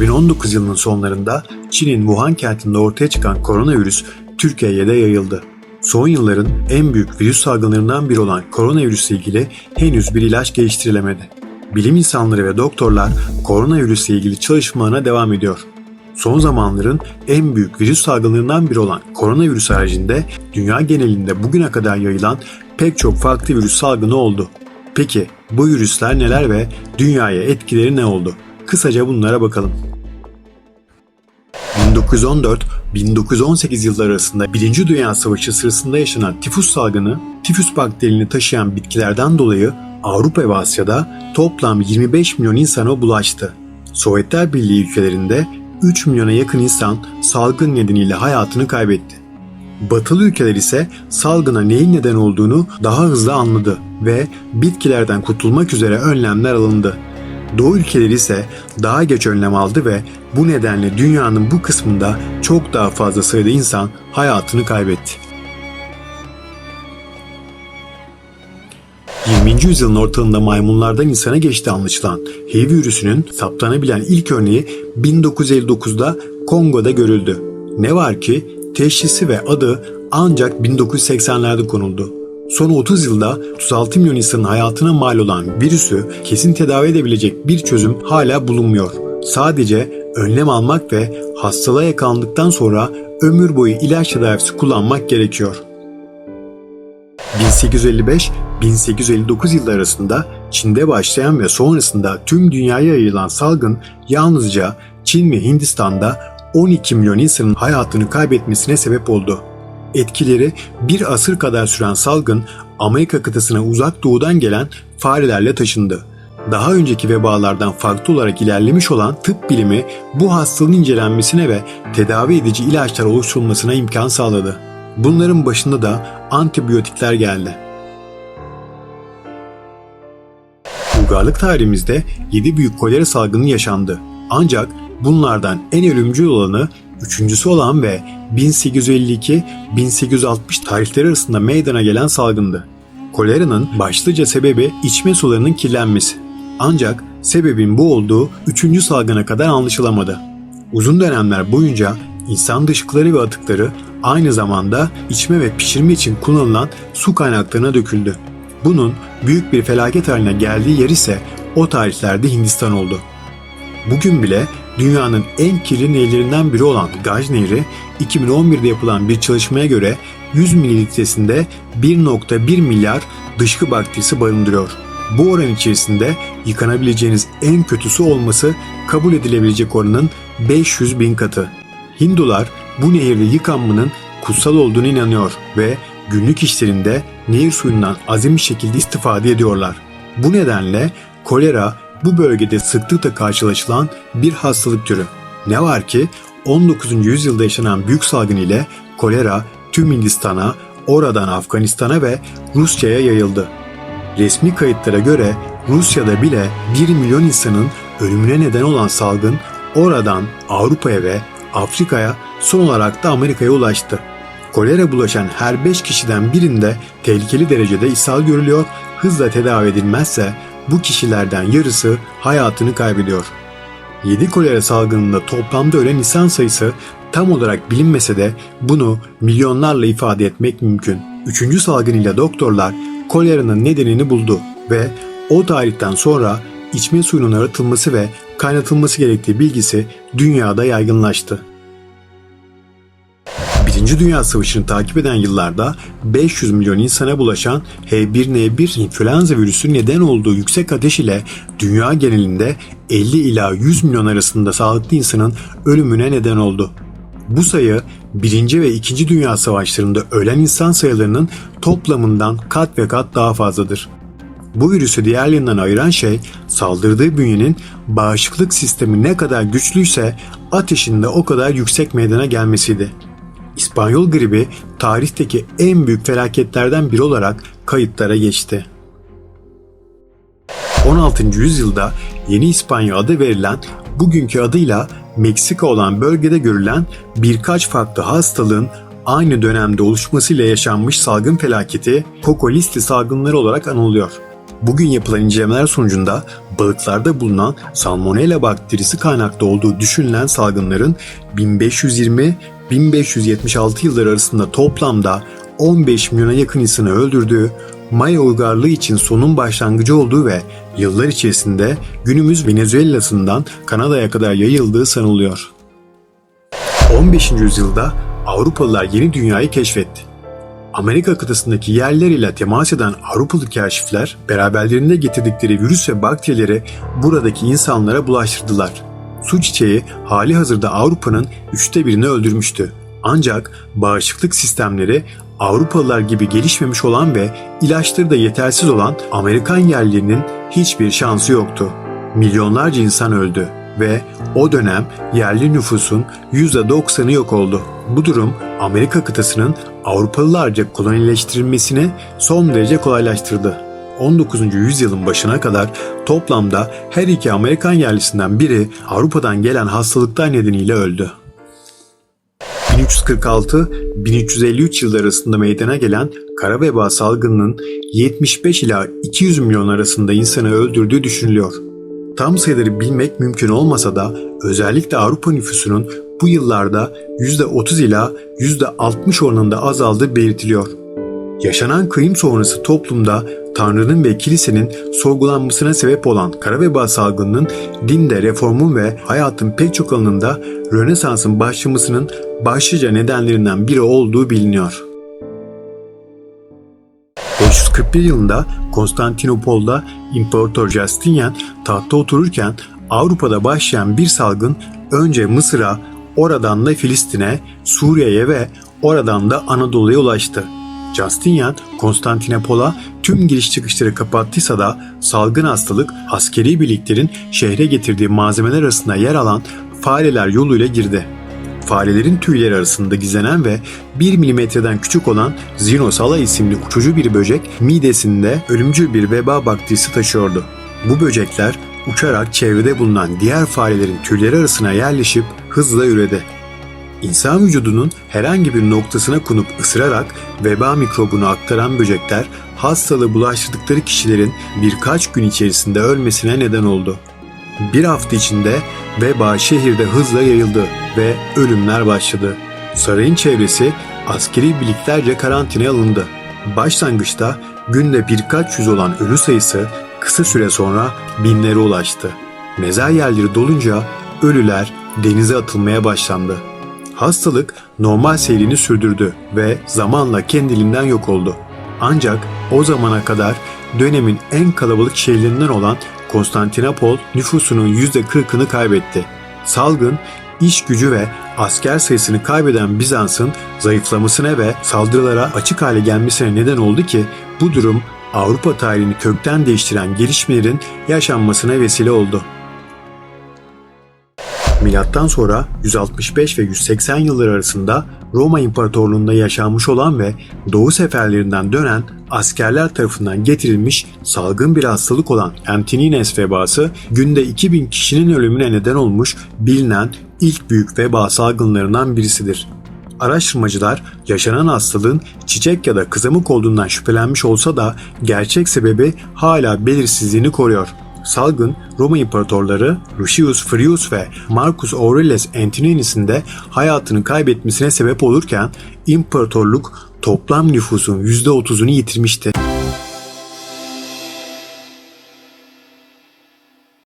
2019 yılının sonlarında Çin'in Wuhan kentinde ortaya çıkan koronavirüs Türkiye'ye de yayıldı. Son yılların en büyük virüs salgınlarından biri olan koronavirüsle ilgili henüz bir ilaç geliştirilemedi. Bilim insanları ve doktorlar koronavirüsle ilgili çalışmalarına devam ediyor. Son zamanların en büyük virüs salgınlarından biri olan koronavirüs haricinde dünya genelinde bugüne kadar yayılan pek çok farklı virüs salgını oldu. Peki bu virüsler neler ve dünyaya etkileri ne oldu? Kısaca bunlara bakalım. 1914-1918 yılları arasında Birinci Dünya Savaşı sırasında yaşanan tifus salgını, tifus bakterini taşıyan bitkilerden dolayı Avrupa ve Asya'da toplam 25 milyon insana bulaştı. Sovyetler Birliği ülkelerinde 3 milyona yakın insan salgın nedeniyle hayatını kaybetti. Batılı ülkeler ise salgına neyin neden olduğunu daha hızlı anladı ve bitkilerden kurtulmak üzere önlemler alındı. Doğu ülkeleri ise daha geç önlem aldı ve bu nedenle dünyanın bu kısmında çok daha fazla sayıda insan hayatını kaybetti. 20. yüzyılın ortalığında maymunlardan insana geçtiği anlaşılan HIV virüsünün saptanabilen ilk örneği 1959'da Kongo'da görüldü. Ne var ki teşhisi ve adı ancak 1980'lerde konuldu. Son 30 yılda 36 milyon insanın hayatına mal olan virüsü kesin tedavi edebilecek bir çözüm hala bulunmuyor. Sadece önlem almak ve hastalığa yakalandıktan sonra ömür boyu ilaç tedavisi kullanmak gerekiyor. 1855-1859 yılları arasında Çin'de başlayan ve sonrasında tüm dünyaya yayılan salgın yalnızca Çin ve Hindistan'da 12 milyon insanın hayatını kaybetmesine sebep oldu. Etkileri bir asır kadar süren salgın Amerika kıtasına uzak doğudan gelen farelerle taşındı. Daha önceki vebalardan farklı olarak ilerlemiş olan tıp bilimi bu hastalığın incelenmesine ve tedavi edici ilaçlar oluşturulmasına imkan sağladı. Bunların başında da antibiyotikler geldi. Uygarlık tarihimizde 7 büyük kolera salgını yaşandı. Ancak bunlardan en ölümcül olanı üçüncüsü olan ve 1852-1860 tarihleri arasında meydana gelen salgındı. Koleranın başlıca sebebi içme sularının kirlenmesi. Ancak sebebin bu olduğu üçüncü salgına kadar anlaşılamadı. Uzun dönemler boyunca insan dışkıları ve atıkları aynı zamanda içme ve pişirme için kullanılan su kaynaklarına döküldü. Bunun büyük bir felaket haline geldiği yer ise o tarihlerde Hindistan oldu. Bugün bile dünyanın en kirli nehirlerinden biri olan Gaj Nehri 2011'de yapılan bir çalışmaya göre 100 mililitresinde 1.1 milyar dışkı bakterisi barındırıyor. Bu oran içerisinde yıkanabileceğiniz en kötüsü olması kabul edilebilecek oranın 500 bin katı. Hindular bu nehirde yıkanmanın kutsal olduğunu inanıyor ve günlük işlerinde nehir suyundan azim bir şekilde istifade ediyorlar. Bu nedenle kolera bu bölgede sıklıkla karşılaşılan bir hastalık türü. Ne var ki 19. yüzyılda yaşanan büyük salgın ile kolera tüm Hindistan'a, oradan Afganistan'a ve Rusya'ya yayıldı. Resmi kayıtlara göre Rusya'da bile 1 milyon insanın ölümüne neden olan salgın oradan Avrupa'ya ve Afrika'ya son olarak da Amerika'ya ulaştı. Kolera bulaşan her 5 kişiden birinde tehlikeli derecede ishal görülüyor, hızla tedavi edilmezse bu kişilerden yarısı hayatını kaybediyor. 7 kolera salgınında toplamda ölen insan sayısı tam olarak bilinmese de bunu milyonlarla ifade etmek mümkün. Üçüncü salgın ile doktorlar koleranın nedenini buldu ve o tarihten sonra içme suyunun arıtılması ve kaynatılması gerektiği bilgisi dünyada yaygınlaştı. Birinci Dünya Savaşı'nı takip eden yıllarda 500 milyon insana bulaşan H1N1 influenza virüsü neden olduğu yüksek ateş ile dünya genelinde 50 ila 100 milyon arasında sağlıklı insanın ölümüne neden oldu. Bu sayı 1. ve 2. Dünya Savaşlarında ölen insan sayılarının toplamından kat ve kat daha fazladır. Bu virüsü diğerlerinden ayıran şey saldırdığı bünyenin bağışıklık sistemi ne kadar güçlüyse ateşinde o kadar yüksek meydana gelmesiydi. İspanyol gribi tarihteki en büyük felaketlerden biri olarak kayıtlara geçti. 16. yüzyılda Yeni İspanya adı verilen bugünkü adıyla Meksika olan bölgede görülen birkaç farklı hastalığın aynı dönemde oluşmasıyla yaşanmış salgın felaketi Kokolisti salgınları olarak anılıyor. Bugün yapılan incelemeler sonucunda balıklarda bulunan salmonella bakterisi kaynaklı olduğu düşünülen salgınların 1520-1576 yılları arasında toplamda 15 milyona yakın insanı öldürdüğü, Maya uygarlığı için sonun başlangıcı olduğu ve yıllar içerisinde günümüz Venezuela'sından Kanada'ya kadar yayıldığı sanılıyor. 15. yüzyılda Avrupalılar yeni dünyayı keşfetti. Amerika kıtasındaki yerleriyle temas eden Avrupalı keşifler beraberlerinde getirdikleri virüs ve bakterileri buradaki insanlara bulaştırdılar. Su çiçeği hali hazırda Avrupa'nın üçte birini öldürmüştü. Ancak bağışıklık sistemleri Avrupalılar gibi gelişmemiş olan ve ilaçları da yetersiz olan Amerikan yerlilerinin hiçbir şansı yoktu. Milyonlarca insan öldü ve o dönem yerli nüfusun %90'ı yok oldu. Bu durum Amerika kıtasının Avrupalılarca kolonileştirilmesini son derece kolaylaştırdı. 19. yüzyılın başına kadar toplamda her iki Amerikan yerlisinden biri Avrupa'dan gelen hastalıklar nedeniyle öldü. 1346-1353 yılları arasında meydana gelen kara veba salgınının 75 ila 200 milyon arasında insanı öldürdüğü düşünülüyor. Tam sayıları bilmek mümkün olmasa da özellikle Avrupa nüfusunun bu yıllarda %30 ila %60 oranında azaldığı belirtiliyor. Yaşanan kıyım sonrası toplumda Tanrı'nın ve kilisenin sorgulanmasına sebep olan kara veba salgınının dinde reformun ve hayatın pek çok alanında Rönesans'ın başlamasının başlıca nedenlerinden biri olduğu biliniyor. 541 yılında Konstantinopol'da İmparator Justinian tahta otururken Avrupa'da başlayan bir salgın önce Mısır'a, oradan da Filistin'e, Suriye'ye ve oradan da Anadolu'ya ulaştı. Justinian, Konstantinopol'a tüm giriş çıkışları kapattıysa da salgın hastalık askeri birliklerin şehre getirdiği malzemeler arasında yer alan fareler yoluyla girdi. Farelerin tüyleri arasında gizlenen ve 1 milimetreden küçük olan Zinosala isimli uçucu bir böcek midesinde ölümcül bir veba bakterisi taşıyordu. Bu böcekler uçarak çevrede bulunan diğer farelerin tüyleri arasına yerleşip hızla üredi. İnsan vücudunun herhangi bir noktasına konup ısırarak veba mikrobunu aktaran böcekler hastalığı bulaştırdıkları kişilerin birkaç gün içerisinde ölmesine neden oldu. Bir hafta içinde veba şehirde hızla yayıldı ve ölümler başladı. Sarayın çevresi askeri birliklerce karantinaya alındı. Başlangıçta günde birkaç yüz olan ölü sayısı kısa süre sonra binlere ulaştı. Mezar yerleri dolunca ölüler denize atılmaya başlandı. Hastalık normal seyrini sürdürdü ve zamanla kendiliğinden yok oldu. Ancak o zamana kadar dönemin en kalabalık şehirlerinden olan Konstantinopol nüfusunun %40'ını kaybetti. Salgın, iş gücü ve asker sayısını kaybeden Bizans'ın zayıflamasına ve saldırılara açık hale gelmesine neden oldu ki bu durum Avrupa tarihini kökten değiştiren gelişmelerin yaşanmasına vesile oldu. Milattan sonra 165 ve 180 yılları arasında Roma İmparatorluğu'nda yaşanmış olan ve Doğu seferlerinden dönen askerler tarafından getirilmiş salgın bir hastalık olan Antonines vebası günde 2000 kişinin ölümüne neden olmuş bilinen ilk büyük veba salgınlarından birisidir. Araştırmacılar yaşanan hastalığın çiçek ya da kızamık olduğundan şüphelenmiş olsa da gerçek sebebi hala belirsizliğini koruyor. Salgın Roma imparatorları Lucius Furius ve Marcus Aurelius Antoninus'un de hayatını kaybetmesine sebep olurken imparatorluk toplam nüfusun %30'unu yitirmişti.